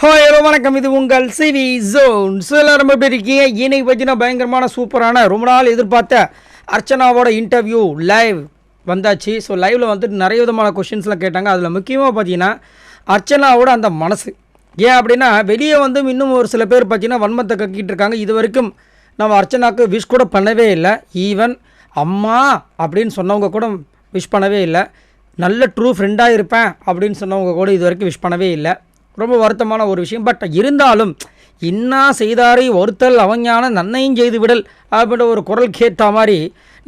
Hi hello வணக்கம். இது உங்கள் சிவி ஜோன். சில ரொம்ப எப்படி இருக்கீங்க? இன்னைக்கு பார்த்தீங்கன்னா பயங்கரமான சூப்பரான ரொம்ப நாள் எதிர்பார்த்த அர்ச்சனாவோட இன்டர்வியூ லைவ் வந்தாச்சு. ஸோ லைவில் வந்துட்டு நிறைய விதமான கொஷின்ஸ்லாம் கேட்டாங்க. அதில் முக்கியமாக பார்த்தீங்கன்னா அர்ச்சனாவோட அந்த மனசு. ஏன் அப்படின்னா வெளியே வந்து இன்னும் ஒரு சில பேர் பார்த்தீங்கன்னா வன்மத்தை கக்கிட்டு இருக்காங்க. இது வரைக்கும் நம்ம அர்ச்சனாவுக்கு விஷ் கூட பண்ணவே இல்லை. ஈவன் அம்மா அப்படின்னு சொன்னவங்க கூட விஷ் பண்ணவே இல்லை. நல்ல ட்ரூ ஃப்ரெண்டாக இருப்பேன் அப்படின்னு சொன்னவங்க கூட இது வரைக்கும் விஷ் பண்ணவே இல்லை. ரொம்ப வருத்தமான ஒரு விஷயம். பட் இருந்தாலும் இன்னா செய்தாரை ஒருத்தல் அவஞான நன்மையும் செய்து விடல் அப்படின்ற ஒரு குரல் கேட்ட மாதிரி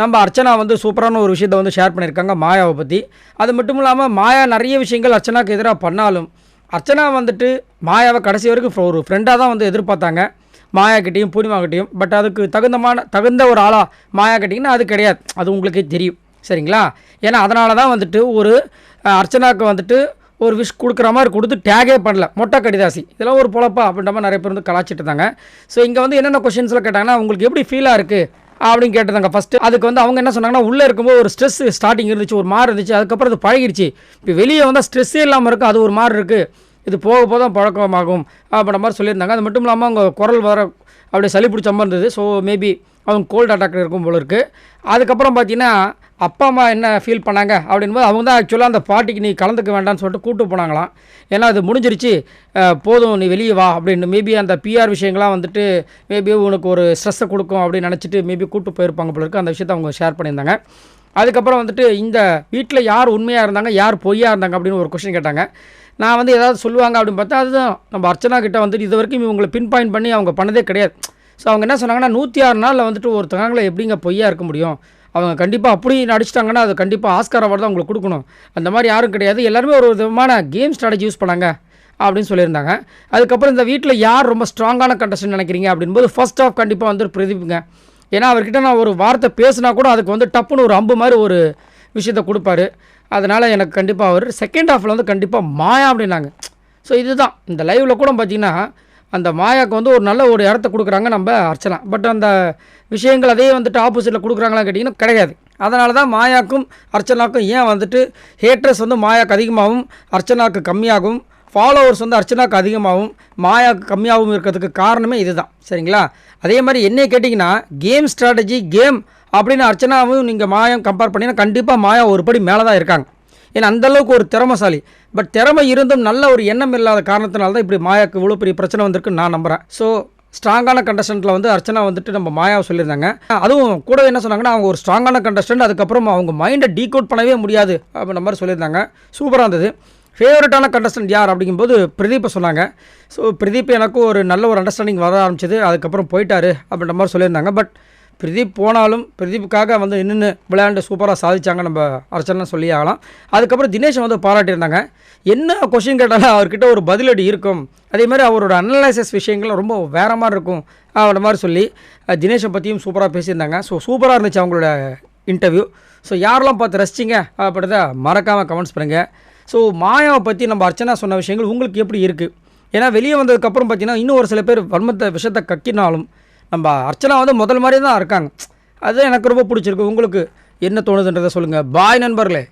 நம்ம அர்ச்சனா வந்து சூப்பரான ஒரு விஷயத்தை வந்து ஷேர் பண்ணியிருக்காங்க மாயாவை பற்றி அது மட்டும் இல்லாமல் மாயா நிறைய விஷயங்கள் அர்ச்சனாவுக்கு எதிராக பண்ணாலும் அர்ச்சனா வந்துட்டு மாயாவை கடைசி வரைக்கும் ஒரு ஃப்ரெண்டாக தான் வந்து எதிர்பார்த்தாங்க. மாயாக்கிட்டேயும் பூர்ணிமா கிட்டேயும் பட் அதுக்கு தகுந்தமான தகுந்த ஒரு ஆளாக மாயாக்கிட்டிங்கன்னா அது கிடையாது. அது உங்களுக்கே தெரியும். சரிங்களா? ஏன்னா அதனால தான் வந்துட்டு ஒரு அர்ச்சனாவுக்கு வந்துட்டு ஒரு விஷ் கொடுக்குற மாதிரி கொடுத்து டேகே பண்ணல. மொட்டை கடிதாசி. இதெல்லாம் ஒரு பொழப்பா அப்படின்ற மாதிரி நிறைய பேர் வந்து கலாச்சிட்டு இருந்தாங்க. ஸோ இங்கே வந்து என்னென்ன கொஷின்ஸில் கேட்டாங்கன்னா உங்களுக்கு எப்படி ஃபீலாக இருக்குது அப்படின்னு கேட்டிருந்தாங்க. ஃபஸ்ட்டு அதுக்கு வந்து அவங்க என்ன சொன்னாங்கன்னா உள்ளே இருக்கும்போது ஒரு ஸ்ட்ரெஸ் ஸ்டார்டிங் இருந்துச்சு ஒரு மாதிரி இருந்துச்சு அதுக்கப்புறம் அது பழகிடுச்சு இப்போ வெளியே வந்தால் ஸ்ட்ரெஸ்ஸே இல்லாமல் இருக்கும் அது ஒரு மாதிரி இருக்குது இது போக போக தான் பழக்கமாகும் அப்படின்ற மாதிரி சொல்லியிருந்தாங்க. அது மட்டும் இல்லாமல் அவங்க குரல் வர அப்படியே சளி பிடிச்ச மாதிரி இருந்தது. ஸோ மேபி அவங்க கோல்ட் அட்டாக் இருக்கும் போல இருக்குது அதுக்கப்புறம் பார்த்தீங்கன்னா அப்பா அம்மா என்ன ஃபீல் பண்ணாங்க? அப்படின்போது அவங்க தான் ஆக்சுவலாக அந்த பார்ட்டிக்கு நீ கலந்துக்க வேண்டாம்னு சொல்லிட்டு கூப்பிட்டு போனாங்களாம். ஏன்னா அது முடிஞ்சிருச்சு. போதும் நீ வெளியே வா அப்படின்னு. மேபி அந்த பிஆர் விஷயங்கள்லாம் வந்துட்டு மேபி உனக்கு ஒரு ஸ்ட்ரெஸ்ஸை கொடுக்கும் அப்படின்னு நினச்சிட்டு மேபி கூப்பிட்டு போயிருப்பாங்க போல இருக்கு. அந்த விஷயத்தை அவங்க ஷேர் பண்ணியிருந்தாங்க. அதுக்கப்புறம் வந்துட்டு இந்த வீட்டில் யார் உண்மையாக இருந்தாங்க யார் பொய்யாக இருந்தாங்க அப்படின்னு ஒரு கொஸ்டின் கேட்டாங்க. நான் வந்து ஏதாவது சொல்லுவாங்க அப்படின்னு பார்த்தா அதுதான். நம்ம அர்ச்சனா கிட்ட வந்துட்டு இது வரைக்கும் இவங்களை பின் பாயிண்ட் பண்ணி அவங்க பண்ணதே கிடையாது. ஸோ அவங்க என்ன சொன்னாங்கன்னா நூற்றி ஆறு நாளில் வந்துட்டு ஒருத்தவங்களை எப்படிங்க பொய்யா இருக்க முடியும்? அவங்க கண்டிப்பாக அப்படி நடிச்சிட்டாங்கன்னா அது கண்டிப்பாக ஆஸ்கார் அவார்டு தான் உங்களுக்கு கொடுக்கணும். அந்த மாதிரி யாரும் கிடையாது. எல்லாருமே ஒரு விதமான கேம் ஸ்ட்ராட்டஜி யூஸ் பண்ணாங்க அப்படின்னு சொல்லியிருந்தாங்க. அதுக்கப்புறம் இந்த வீட்டில் யார் ரொம்ப ஸ்ட்ராங்கான கண்டஸ்டன் நினைக்கிறீங்க அப்படின்போது ஃபர்ஸ்ட் ஆஃப் கண்டிப்பாக வந்து பிரதீப்புங்க. ஏன்னா அவர்கிட்ட நான் ஒரு வார்த்தை பேசினா கூட அதுக்கு வந்து டப்புன்னு ஒரு அம்பு மாதிரி ஒரு விஷயத்தை கொடுப்பாரு. அதனால் எனக்கு கண்டிப்பாக அவர் செகண்ட் ஆஃபில் வந்து கண்டிப்பாக மாயா அப்படின்னாங்க. ஸோ இதுதான். இந்த லைவில் கூட பார்த்தீங்கன்னா அந்த மாயாவுக்கு வந்து ஒரு நல்ல ஒரு இடத்த கொடுக்குறாங்க நம்ம அர்ச்சனா. பட் அந்த விஷயங்கள் அதே வந்துட்டு ஆப்போசிட்டில் கொடுக்குறாங்களான்னு கேட்டிங்கன்னா கிடையாது. அதனால தான் மாயாக்கும் அர்ச்சனாக்கும் ஏன் வந்துட்டு ஹேட்ரஸ் வந்து மாயாவுக்கு அதிகமாகவும் அர்ச்சனாவுக்கு கம்மியாகவும் ஃபாலோவர்ஸ் வந்து அர்ச்சனாவுக்கு அதிகமாகவும் மாயாவுக்கு கம்மியாகவும் இருக்கிறதுக்கு காரணமே இதுதான். சரிங்களா? அதே மாதிரி என்ன கேட்டிங்கன்னா கேம் ஸ்ட்ராட்டஜி கேம் அப்படின்னு அர்ச்சனாவும் நீங்கள் மாயம் கம்பேர் பண்ணிங்கன்னா கண்டிப்பாக மாயா ஒரு படி மேலே தான் இருக்காங்க. ஏன்னா அந்த அளவுக்கு ஒரு திறமசாலி. பட் திறமை இருந்தும் நல்ல ஒரு எண்ணம் இல்லாத காரணத்தினால தான் இப்படி மாயாவுக்கு இவ்வளோ பெரிய பிரச்சனை வந்திருக்குன்னு நான் நம்புகிறேன் ஸோ ஸ்ட்ராங்கான கண்டஸ்டண்ட்டில் வந்து அர்ச்சனா வந்துட்டு நம்ம மாயாவை சொல்லியிருந்தாங்க. அதுவும் கூட என்ன சொன்னாங்கன்னா அவங்க ஒரு ஸ்ட்ராங்கான கண்டஸ்டன்ட் அதுக்கப்புறம் அவங்க மைண்டை டீகோட் பண்ணவே முடியாது அப்படின்ற மாதிரி சொல்லியிருந்தாங்க. சூப்பராக இருந்தது. ஃபேவரட்டான கண்டஸ்டன்ட் யார் அப்படிங்கும்போது பிரதீப்பை சொன்னாங்க. ஸோ பிரதீப் எனக்கும் ஒரு நல்ல ஒரு அண்டர்ஸ்டாண்டிங் வர ஆரம்பிச்சது. அதுக்கப்புறம் போயிட்டாரு அப்படின்ற மாதிரி சொல்லியிருந்தாங்க. பட் பிரதீப் போனாலும் பிரதீப்புக்காக வந்து நின்று விளையாண்டு சூப்பராக சாதிச்சாங்க நம்ம அர்ச்சனை சொல்லி ஆகலாம். அதுக்கப்புறம் தினேஷ் வந்து பாராட்டியிருந்தாங்க. என்ன கொஷின் கேட்டாலும் அவர்கிட்ட ஒரு பதிலடி இருக்கும். அதே மாதிரி அவரோட அனலைசஸ் விஷயங்கள் ரொம்ப வேற மாதிரி இருக்கும் அந்த மாதிரி சொல்லி தினேஷை பற்றியும் சூப்பராக பேசியிருந்தாங்க. ஸோ சூப்பராக இருந்துச்சு அவங்களோட இன்டர்வியூ ஸோ யாரெல்லாம் பார்த்து ரசிச்சிங்க அப்படின்றத மறக்காமல் கமெண்ட்ஸ் பண்ணுங்கள் ஸோ மாயாவை பற்றி நம்ம அர்ச்சனா சொன்ன விஷயங்கள் உங்களுக்கு எப்படி இருக்குது ஏன்னா வெளியே வந்ததுக்கப்புறம் பார்த்தீங்கன்னா இன்னும் ஒரு சில பேர் வன்மத்தை விஷத்தை கக்கினாலும் நம்ம அர்ச்சனா வந்து முதல் மாதிரி தான் இருக்காங்க. அது எனக்கு ரொம்ப பிடிச்சிருக்கு. உங்களுக்கு என்ன தோணுதுன்றதை சொல்லுங்கள் பாய் நண்பர்களே.